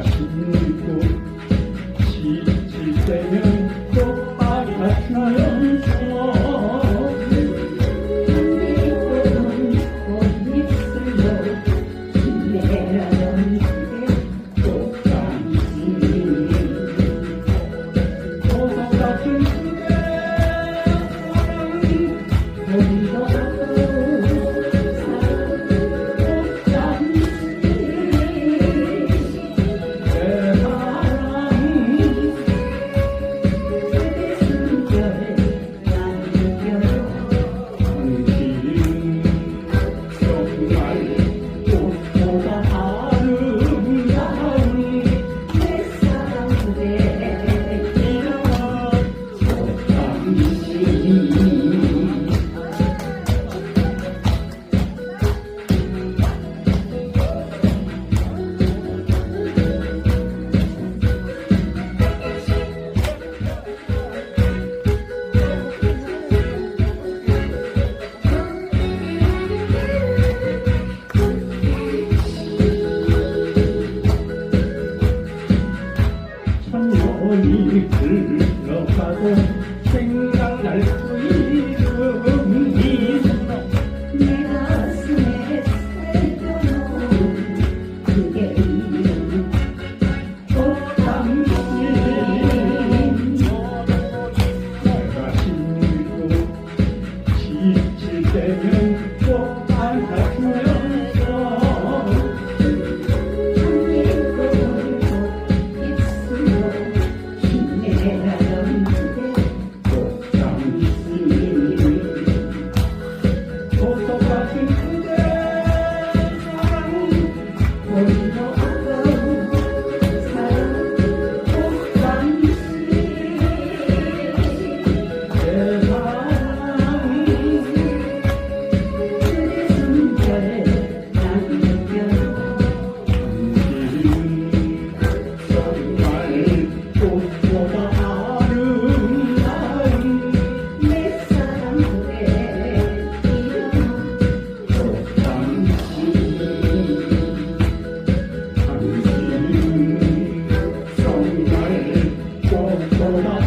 다시 눈 꽃이 질 때면 어머니 들으러 가고 생각날 Thank you.